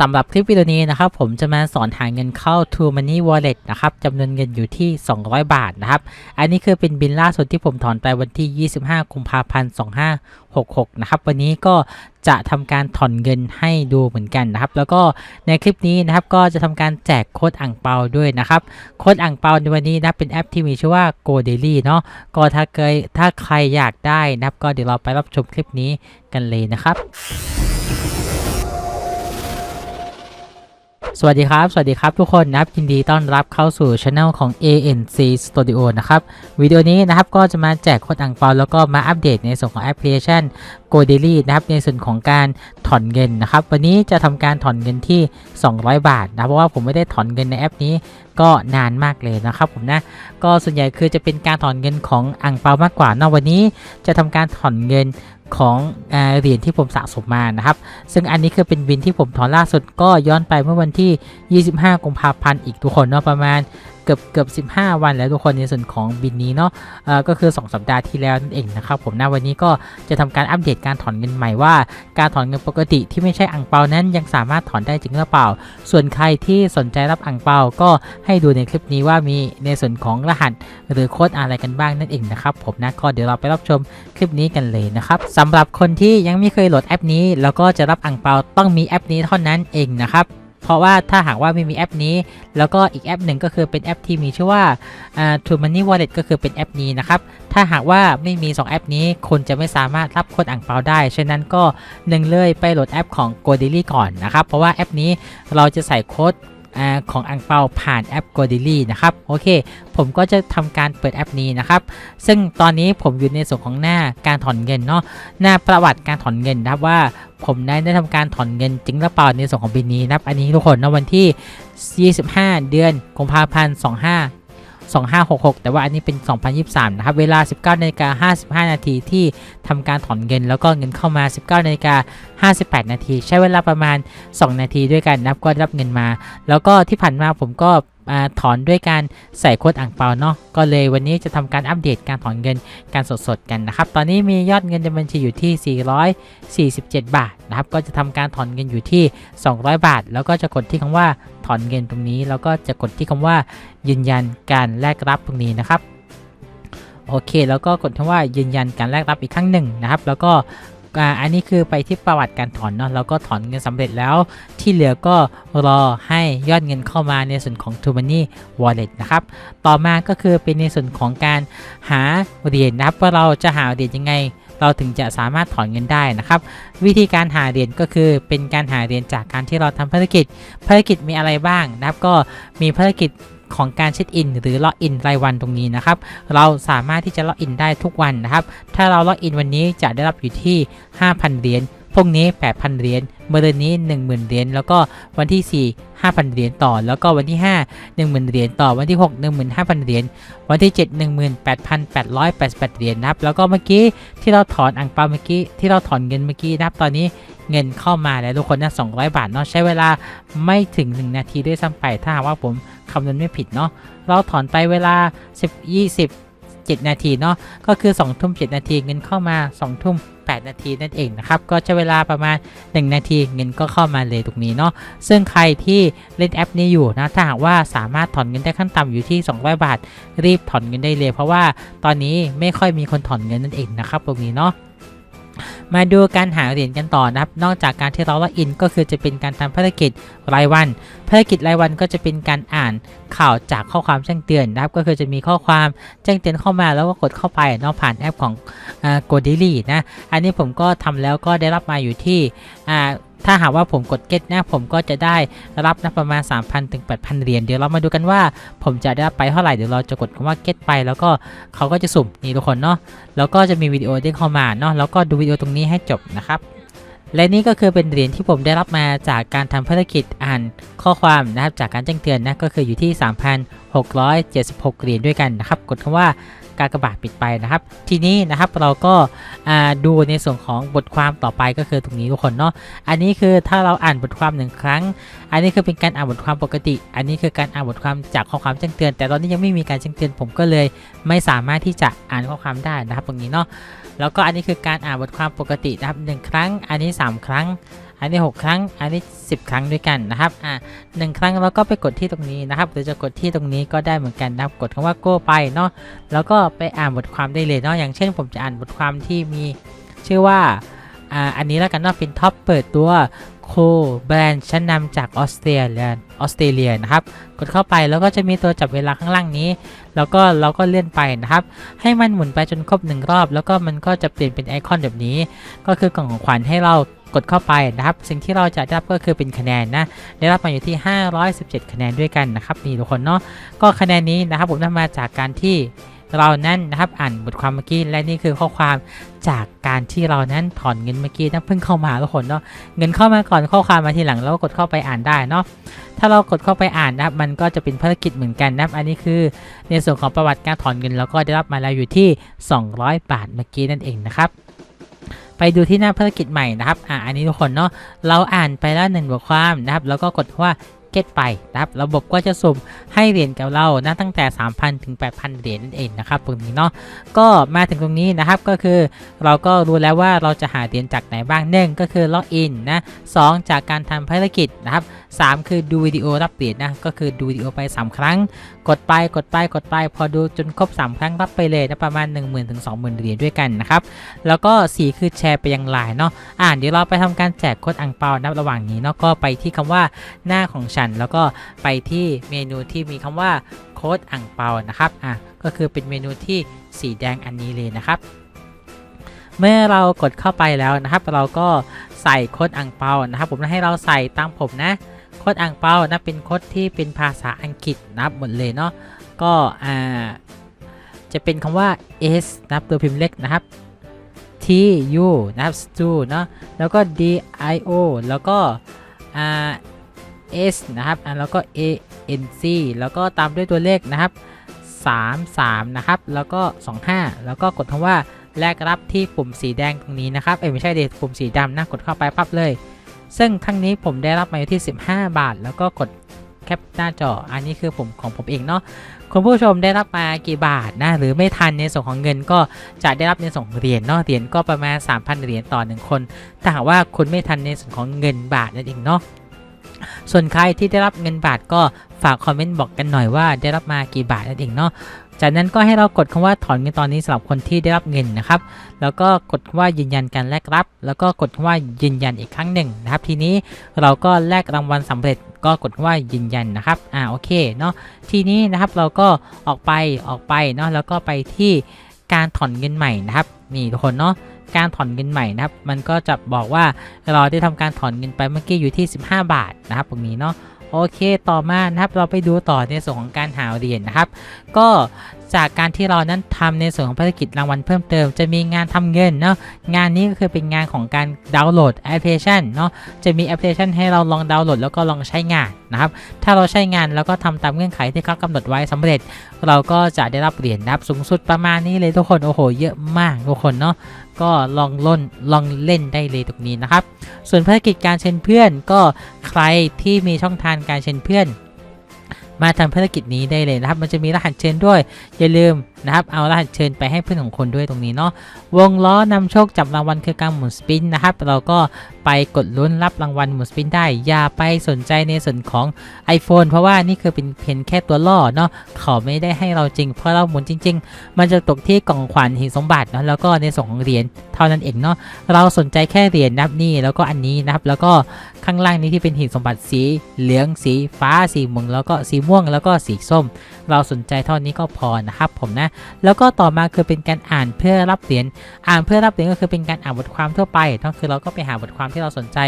สำหรับคลิปวิดีโอนี้นะครับผมจะมาสอนหาเงินเข้า True Money Wallet นะครับจำนวนเงินอยู่ที่ 200 บาทนะครับ อันนี้คือเป็นบินล่าสุดที่ผมถอนไปวันที่ 25 กุมภาพันธ์ 2566 นะครับ วันนี้ก็จะทำการถอนเงินให้ดูเหมือนกันนะครับ แล้วก็ในคลิปนี้นะครับก็จะทำการแจกโค้ดอ่างเปาด้วยนะครับ โค้ดอ่างเปาในวันนี้นะเป็นแอปที่มีชื่อว่า Go Daily เนาะก็ถ้าเคยถ้าใครอยากได้นะครับ ก็เดี๋ยวเราไปรับชมคลิปนี้กันเลยนะครับ สวัสดีครับ สวัสดีครับทุกคนนะครับยินดีต้อนรับเข้าสู่ช anel ของ ANC Studio นะครับวิดีโอนี้นะครับก็จะมาแจกโค้ดอ่างเปาแล้วก็มาอัปเดตในส่วนของแอปพลิเคชัน Go Daily นะครับในส่วนของการถอนเงินนะครับวันนี้จะทำการถอนเงินที่ 200 บาทนะเพราะว่าผมไม่ได้ถอนเงินในแอปนี้ก็นานมากเลยนะครับผมนะก็ส่วนใหญ่คือจะเป็นการถอนเงินของอ่างเปามากกว่านอะวันนี้จะทำการถอนเงิน ของเอเหรียญที่ผมสะสมมานะครับ ซึ่งอันนี้คือเป็นบินที่ผมถอนล่าสุดก็ย้อนไปเมื่อวันที่ 25 กุมภาพันธ์อีกทุกคนเนาะประมาณ เกือบเกือบ 15 วันแล้วทุกคนในส่วนของบินนี้เนาะก็คือ 2 สัปดาห์ที่แล้วนั่นเองนะครับผมนะวันนี้ก็จะทำการอัปเดตการถอนเงินใหม่ว่า การถอนเงินปกติที่ไม่ใช่อ่างเปานั้นยังสามารถถอนได้จริงหรือเปล่า ส่วนใครที่สนใจรับอ่างเปาก็ให้ดูในคลิปนี้ว่ามีในส่วนของรหัสหรือโค้ดอะไรกันบ้างนั่นเองนะครับผมนะก็เดี๋ยวเราไปรับชมคลิปนี้กันเลยนะครับสำหรับคนที่ยังไม่เคยโหลดแอปนี้ แล้วก็จะรับอ่างเปาต้องมีแอปนี้เท่านั้นเองนะครับ เพราะว่าถ้าหากว่าไม่มีแอปนี้ แล้วก็อีกแอปหนึ่งก็คือเป็นแอปที่มีชื่อว่าอ่า True Money Wallet ก็คือเป็นแอปนี้นะครับ ถ้าหากว่าไม่มี 2 แอปนี้คนจะไม่สามารถรับโค้ดอ่างเปาได้ ฉะนั้นก็หนึ่งเลยไปโหลดแอปของ g o d a i l y ก่อนนะครับ เพราะว่าแอปนี้เราจะใส่โค้ด ของอังเปาผ่านแอป g o d i l y นะครับโอเค ผมก็จะทำการเปิดแอปนี้นะครับ ซึ่งตอนนี้ผมอยู่ในส่วนของหน้าการถอนเงินเนาะหน้าประวัติการถอนเงินนะครับว่าผมได้ได้ทำการถอนเงินจริงหรือเปล่าในส่วนของบินนี้นะครับ อันนี้ทุกคนนะวันที่ 25 เดือนกุมภาพันธ์ 25 2566 แต่ว่าอันนี้เป็น 2023 นะครับ เวลา 19นาฬิกา55 นาทีที่ทำการถอนเงิน แล้วก็เงินเข้ามา 19นาฬิกา58 นาที ใช้เวลาประมาณ 2 นาทีด้วยกันนะครับก็ได้รับเงินมา แล้วก็ที่ผ่านมาผมก็ ถอนด้วยการใส่โค้ดอ่างเปาเนาะก็เลยวันนี้จะทำการอัปเดตการถอนเงินการสดๆกันนะครับ ตอนนี้มียอดเงินในบัญชีอยู่ที่ 447 บาทนะครับ ก็จะทำการถอนเงินอยู่ที่ 200 บาท แล้วก็จะกดที่คำว่าถอนเงินตรงนี้ แล้วก็จะกดที่คำว่ายืนยันการแลกรับตรงนี้นะครับโอเค แล้วก็กดคำว่ายืนยันการแลกรับอีกครั้งหนึ่งนะครับ แล้วก็ อ่าอันนี้คือไปที่ประวัติการถอนเนาะแล้วก็ถอนเงินสำเร็จแล้วที่เหลือก็รอให้ยอดเงินเข้ามาในส่วนของ t o Money Wallet นะครับ ต่อมาก็คือเป็นในส่วนของการหาเหรียญนะครับว่าเราจะหาเหรียญยังไง เราถึงจะสามารถถอนเงินได้นะครับ วิธีการหาเหรียญก็คือเป็นการหาเหรียญจากการที่เราทำภารกิจ ภารกิจมีอะไรบ้างนะครับก็มีภารกิจ ของการเช็คอินหรือล็อกอินรายวันตรงนี้นะครับ เราสามารถที่จะล็อกอินได้ทุกวันนะครับ ถ้าเราล็อกอินวันนี้จะได้รับอยู่ที่ 5,000 เหรียญพรุ่งนี้ 8,000 เหรียญเมื่อเดือนนี้ 10,000 เหรียญแล้วก็วันที่ 4 5,000 เหรียญต่อ แล้วก็วันที่ 5 10,000 เหรียญต่อ วันที่ 6 15,000 เหรียญ วันที่ 7 18,888 เหรียญนะครับ แล้วก็เมื่อกี้ที่เราถอนอ่างเปาเมื่อกี้ที่เราถอนเงินเมื่อกี้นะครับตอนนี้เงินเข้ามาแล้วทุกคนนะ200 บาทเนาะใช้เวลาไม่ถึง 1 นาทีด้วยซ้ำไป ถ้าหากว่าผมคำนวณไม่ผิดเนาะ เราถอนไปเวลา 10 20 7 นาทีเนาะ ก็คือ2ทุ่ม7นาทีเงินเข้ามา2ทุ่ม 8 นาทีนั่นเองนะครับ ก็ใช้เวลาประมาณ 1 นาทีเงินก็เข้ามาเลยตรงนี้เนาะ ซึ่งใครที่เล่นแอปนี้อยู่นะถ้าหากว่าสามารถถอนเงินได้ขั้นต่ำอยู่ที่ 200 บาท รีบถอนเงินได้เลย เพราะว่าตอนนี้ไม่ค่อยมีคนถอนเงินนั่นเองนะครับตรงนี้เนาะ มาดูการหาเหรียญกันต่อนะครับ นอกจากการที่เราล็อกอินก็คือจะเป็นการทำภารกิจรายวัน ภารกิจรายวันก็จะเป็นการอ่านข่าวจากข้อความแจ้งเตือนนะครับ ก็คือจะมีข้อความแจ้งเตือนเข้ามาแล้วก็กดเข้าไปนอกผ่านแอปของโกดิลี่นะ อันนี้ผมก็ทำแล้วก็ได้รับมาอยู่ที่อ่า ถ้าหากว่าผมกดเก็ตนะผมก็จะได้รับนะประมาณ 3,000ถึง8,000 เหรียญเดี๋ยวเรามาดูกันว่าผมจะได้ไปเท่าไหร่เดี๋ยวเราจะกดคำว่าเก็ตไป แล้วก็เขาก็จะสุ่มนี่ทุกคนเนาะแล้วก็จะมีวิดีโอเด้งเข้ามาเนาะแล้วก็ดูวิดีโอตรงนี้ให้จบนะครับและนี่ก็คือเป็นเหรียญที่ผมได้รับมาจากการทำภารกิจอ่านข้อความนะครับจากการแจ้งเตือนนะก็คืออยู่ที่ 3,676 เหรียญด้วยกันนะครับกดคำว่า การกระบาดปิดไปนะครับ ทีนี้นะครับเราก็ดูในส่วนของบทความต่อไปก็คือตรงนี้ทุกคนเนาะอันนี้คือถ้าเราอ่านบทความหนึ่งครั้ง อันนี้คือเป็นการอ่านบทความปกติ อันนี้คือการอ่านบทความจากข้อความแจ้งเตือน แต่ตอนนี้ยังไม่มีการแจ้งเตือนผมก็เลย ไม่สามารถที่จะอ่านข้อความได้นะครับ ตรงนี้เนาะแล้วก็อันนี้คือการอ่านบทความปกตินะครับหนึ่งครั้ง อันนี้ 3 ครั้ง อันนี้ 6 ครั้ง อันนี้ 10 ครั้งด้วยกันนะครับ อ่าหนึ่งครั้งเราก็ไปกดที่ตรงนี้นะครับ หรือจะกดที่ตรงนี้ก็ได้เหมือนกันนะครับ กดคำว่า go ไปเนาะ แล้วก็ไปอ่านบทความได้เลยเนาะ อย่างเช่นผมจะอ่านบทความที่มีชื่อว่า อ่า อันนี้แล้วกันเนาะ เป็นท็อปเปิดตัวโคแบรนด์ชั้นนำจากออสเตรเลียออสเตรเลียนะครับ กดเข้าไปแล้วก็จะมีตัวจับเวลาข้างล่างนี้ แล้วก็เราก็เลื่อนไปนะครับ ให้มันหมุนไปจนครบหนึ่งรอบ แล้วก็มันก็จะเปลี่ยนเป็นไอคอนแบบนี้ ก็คือกล่องของขวัญให้เรา กดเข้าไปนะครับ สิ่งที่เราจะได้รับก็คือเป็นคะแนนนะได้รับมาอยู่ที่ 517 คะแนนด้วยกันนะครับนี่ทุกคนเนาะก็คะแนนนี้นะครับผมได้มาจากการที่เรานั้นนะครับอ่านบทความเมื่อกี้และนี่คือข้อความจากการที่เรานั้นถอนเงินเมื่อกี้นะเพิ่งเข้ามาทุกคนเนาะเงินเข้ามาก่อนข้อความมาทีหลังแล้วกดเข้าไปอ่านได้เนาะถ้าเรากดเข้าไปอ่านนะครับมันก็จะเป็นภารกิจเหมือนกันนะครับอันนี้คือในส่วนของประวัติการถอนเงินแล้วก็ได้รับมาแล้วอยู่ที่ 200 บาทเมื่อกี้นั่นเองนะครับ ไปดูที่หน้าภารกิจใหม่นะครับอ่าอันนี้ทุกคนเนาะเราอ่านไปแล้วหนึ่งบทความนะครับแล้วก็กดว่าเก็ตไปนะครับระบบก็จะสุ่มให้เหรียญกับเรานะตั้งแต่ 3,000 ถึง 8,000 เหรียญนั่นเองนะครับตรงนี้เนาะก็มาถึงตรงนี้นะครับก็คือเราก็รู้แล้วว่าเราจะหาเหรียญจากไหนบ้างหนึ่งก็คือล็อกอินนะสองจากการทำภารกิจนะครับ สามคือดูวิดีโอรับเหรียญนะก็คือดูวิดีโอไป 3 ครั้ง กดไปกดไปกดไป พอดูจนครบ 3 ครั้งรับไปเลยนะประมาณ 1 0,000ถึง20,000เหรียญด้วยกันนะครับแล้วก็ 4 คือแชร์ไปยังไลน์เนาะอ่าเดี๋ยวเราไปทำการแจกโค้ดอังเปานับระหว่างนี้เนาะก็ไปที่คำว่าหน้าของฉัน แล้วก็ไปที่เมนูที่มีคำว่าโค้ดอังเปานะครับอะก็คือเป็นเมนูที่สีแดงอันนี้เลยนะครับเมื่อเรากดเข้าไปแล้วนะครับ เราก็ใส่โค้ดอังเปานะครับ ผมให้เราใส่ตามผมนะ โค้ดอังเปานะเป็นโค้ดที่เป็นภาษาอังกฤษนับหมดเลยเนาะก็อ่าจะเป็นคำว่า s นะครับตัวพิมพ์เล็กนะครับ t u นะครับ stu เนาะแล้วก็ d i o แล้วก็อ่า s นะครับแล้วก็ a n c แล้วก็ตามด้วยตัวเลขนะครับ 3 3 นะครับ แล้วก็ 25 แล้วก็กดคำว่าแลกรับที่ปุ่มสีแดงตรงนี้นะครับ เอ้ยไม่ใช่เดทปุ่มสีดำนะ กดเข้าไปปั๊บเลย ซึ่งครั้งนี้ผมได้รับมาอยู่ที่ 15 บาท แล้วก็กดแคปหน้าจอ อันนี้คือผมของผมเองเนาะคุณผู้ชมได้รับมากี่บาทนะหรือไม่ทันในส่วนของเงินก็จะได้รับในส่วนของเหรียญเนาะเหรียญก็ประมาณ 3,000 เหรียญต่อ 1 คน ถ้าหากว่าคุณไม่ทันในส่วนของเงินบาทนั่นเองเนาะส่วนใครที่ได้รับเงินบาทก็ฝากคอมเมนต์บอกกันหน่อยว่าได้รับมากี่บาทนั่นเองเนาะ จากนั้นก็ให้เรากดคำว่าถอนเงินตอนนี้สำหรับคนที่ได้รับเงินนะครับ แล้วก็กดคำว่ายืนยันการแลกรับ แล้วก็กดคำว่ายืนยันอีกครั้งหนึ่งนะครับ ทีนี้เราก็แลกรางวัลสำเร็จก็กดคำว่ายืนยันนะครับ อ่า โอเค เนาะ ทีนี้นะครับเราก็ออกไปออกไปเนาะ แล้วก็ไปที่การถอนเงินใหม่นะครับ นี่ทุกคนเนาะ การถอนเงินใหม่นะครับ มันก็จะบอกว่าเราได้ทำการถอนเงินไปเมื่อกี้อยู่ที่ 15 บาทนะครับตรงนี้เนาะ โอเคต่อมานะครับเราไปดูต่อในส่วนของการหาเหรียญนะครับ ก็ จากการที่เรานั้นทำในส่วนของภารกิจรางวัลเพิ่มเติม จะมีงานทำเงินเนาะงานนี้ก็คือเป็นงานของการดาวน์โหลดแอปพลิเคชันเนาะจะมีแอปพลิเคชันให้เราลองดาวน์โหลดแล้วก็ลองใช้งานนะครับถ้าเราใช้งานแล้วก็ทำตามเงื่อนไขที่เขากำหนดไว้สำเร็จ เราก็จะได้รับเหรียญนับสูงสุดประมาณนี้เลยทุกคนโอ้โหเยอะมากทุกคนเนาะก็ลองล่นลองเล่นได้เลยตรงนี้นะครับ ส่วนภารกิจการเชิญเพื่อนก็ใครที่มีช่องทางการเชิญเพื่อน มาทำภารกิจนี้ได้เลยนะครับ มันจะมีรหัสเชิญด้วย อย่าลืม นะครับ เอารหัสเชิญไปให้เพื่อนของคนด้วยตรงนี้เนาะ วงล้อนำโชคจับรางวัลคือการหมุนสปินนะครับ เราก็ไปกดลุ้นรับรางวัลหมุนสปินได้ อย่าไปสนใจในส่วนของ iPhone เพราะว่านี่คือเป็นเพียงแค่ตัวล่อเนาะ เขาไม่ได้ให้เราจริง เพราะเราหมุนจริง ๆ มันจะตกที่กล่องขวัญหินสมบัติเนาะ แล้วก็ในส่วนของเหรียญเท่านั้นเองเนาะ เราสนใจแค่เหรียญนับนี่แล้วก็อันนี้นะครับ แล้วก็ข้างล่างนี้ที่เป็นหินสมบัติสีเหลือง สีฟ้า สีม่วง แล้วก็สีม่วง แล้วก็สีส้ม เราสนใจเท่านี้ก็พอนะครับผมนะแล้วก็ต่อมาคือเป็นการอ่านเพื่อรับเหรียญอ่านเพื่อรับเหรียญก็คือเป็นการอ่านบทความทั่วไปก็คือเราก็ไปหาบทความที่เราสนใจ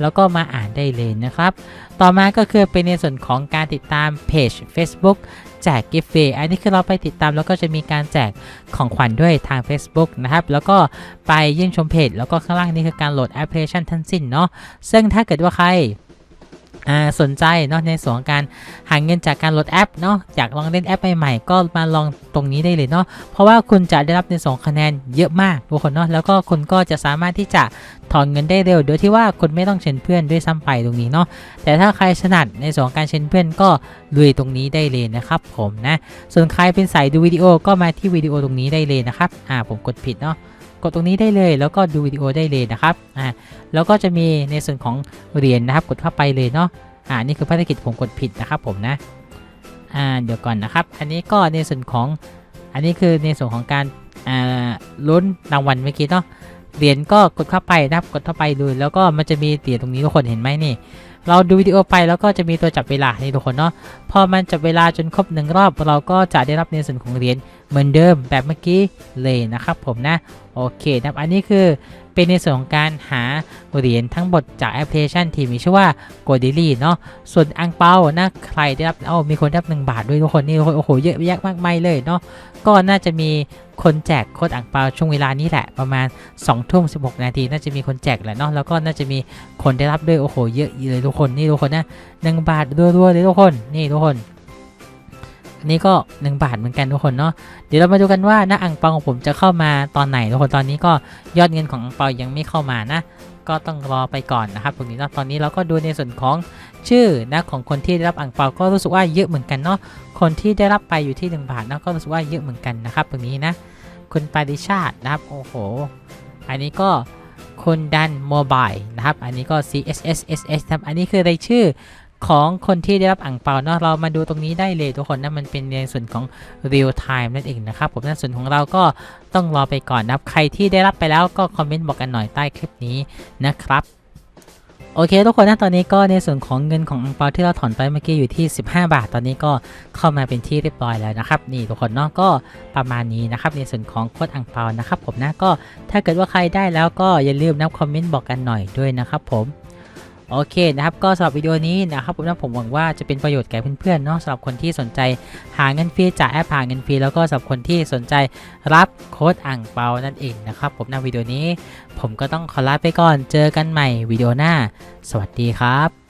แล้วก็มาอ่านได้เลยนะครับ ต่อมาก็คือเป็นในส่วนของการติดตามเพจ Facebook แจกกิฟต์ฟรีอันนี้คือเราไปติดตามแล้วก็จะมีการแจกของขวัญด้วยทาง Facebook นะครับ แล้วก็ไปเยี่ยมชมเพจ แล้วก็ข้างล่างนี้คือการโหลดแอปพลิเคชันทั้งสิ้นเนาะ ซึ่งถ้าเกิดว่าใคร สนใจเนาะในส่วนของการหาเงินจากการโหลดแอปเนาะอยากลองเล่นแอปใหม่ๆก็มาลองตรงนี้ได้เลยเนาะเพราะว่าคุณจะได้รับในสองคะแนนเยอะมากทุกคนเนาะแล้วก็คุณก็จะสามารถที่จะถอนเงินได้เร็วโดยที่ว่าคุณไม่ต้องเชิญเพื่อนด้วยซ้ำไปตรงนี้เนาะแต่ถ้าใครถนัดในส่วนของการเชิญเพื่อนก็ลุยตรงนี้ได้เลยนะครับผมนะส่วนใครเป็นสายดูวิดีโอก็มาที่วิดีโอตรงนี้ได้เลยนะครับอ่าผมกดผิดเนาะ กดตรงนี้ได้เลย แล้วก็ดูวิดีโอได้เลยนะครับอ่าแล้วก็จะมีในส่วนของเหรียญนะครับ กดเข้าไปเลยเนาะอ่านี่คือภารกิจผมกดผิดนะครับผมนะอ่าเดี๋ยวก่อนนะครับ อันนี้ก็ในส่วนของอันนี้คือในส่วนของการอ่าลุ้นรางวัลเมื่อกี้เนาะเหรียญก็กดเข้าไปนะครับกดเข้าไปดูแล้วก็มันจะมีเหรียญตรงนี้ทุกคนเห็นไหมนี่ เราดูวิดีโอไปแล้วก็จะมีตัวจับเวลานี่ทุกคนเนาะพอมันจับเวลาจนครบหนึ่งรอบ เราก็จะได้รับในส่วนของเหรียญเหมือนเดิมแบบเมื่อกี้เลยนะครับผมนะโอเคนะอันนี้คือเป็นในส่วนของการหาเหรียญทั้งหมดจากแอปพลิเคชันที่มีชื่อว่า g o d i l y เนาะส่วนอังเปานะใครได้รับเอ้ามีคนได้รับหนึ่งบาทด้วยทุกคนนี่โอ้โหเยอะแยะมากมายเลยเนาะก็น่าจะมี คนแจกโค้ดอังเปาช่วงเวลานี้แหละประมาณ2ทุ่ม16 นาทีน่าจะมีคนแจกแหละเนาะแล้วก็น่าจะมีคนได้รับด้วยโอ้โหเยอะเลยทุกคนนี่ทุกคนนะหนึ่งบาทรัวๆเลยทุกคนนี่ทุกคนอันนี้ก็ 1 บาทเหมือนกันทุกคนเนาะเดี๋ยวเรามาดูกันว่าหน้าอังเปาของผมจะเข้ามาตอนไหนทุกคนตอนนี้ก็ยอดเงินของอังเปายังไม่เข้ามานะก็ต้องรอไปก่อนนะครับตรงนี้เนาะตอนนี้เราก็ดูในส่วนของชื่อนะของคนที่ได้รับอังเปาก็รู้สึกว่าเยอะเหมือนกันเนาะคนที่ได้รับไปอยู่ที่ 1 บาทเนาะก็รู้สึกว่าเยอะเหมือนกันนะครับตรงนี้นะ คุณปาริชาตินะครับ โอ้โห อันนี้ก็คุณดันโมบายนะครับ อันนี้ก็ CSSSS ครับ อันนี้คือรายชื่อของคนที่ได้รับอ่างเปาเนาะเรามาดูตรงนี้ได้เลยทุกคนนะมันเป็นในส่วนของ real time นั่นเองนะครับผมในส่วนของเราก็ต้องรอไปก่อนนะครับ ใครที่ได้รับไปแล้วก็คอมเมนต์บอกกันหน่อยใต้คลิปนี้นะครับ โอเคทุกคนนะตอนนี้ก็ในส่วนของเงินของอังเปาที่เราถอนไปเมื่อกี้อยู่ที่ 15 บาท ตอนนี้ก็เข้ามาเป็นที่เรียบร้อยแล้วนะครับนี่ทุกคนเนาะก็ประมาณนี้นะครับในส่วนของโค้ดอังเปานะครับผมนะก็ถ้าเกิดว่าใครได้แล้วก็อย่าลืมนะคอมเมนต์บอกกันหน่อยด้วยนะครับผม โอเคนะครับก็สำหรับวิดีโอนี้นะครับผมนะผมหวังว่าจะเป็นประโยชน์แก่เพื่อนๆเนาะสำหรับคนที่สนใจหาเงินฟรีจากแอปหาเงินฟรีแล้วก็สำหรับคนที่สนใจรับโค้ดอ่างเปานั่นเองนะครับผมในวิดีโอนี้ ผมก็ต้องขอลาไปก่อนเจอกันใหม่วิดีโอหน้า สวัสดีครับ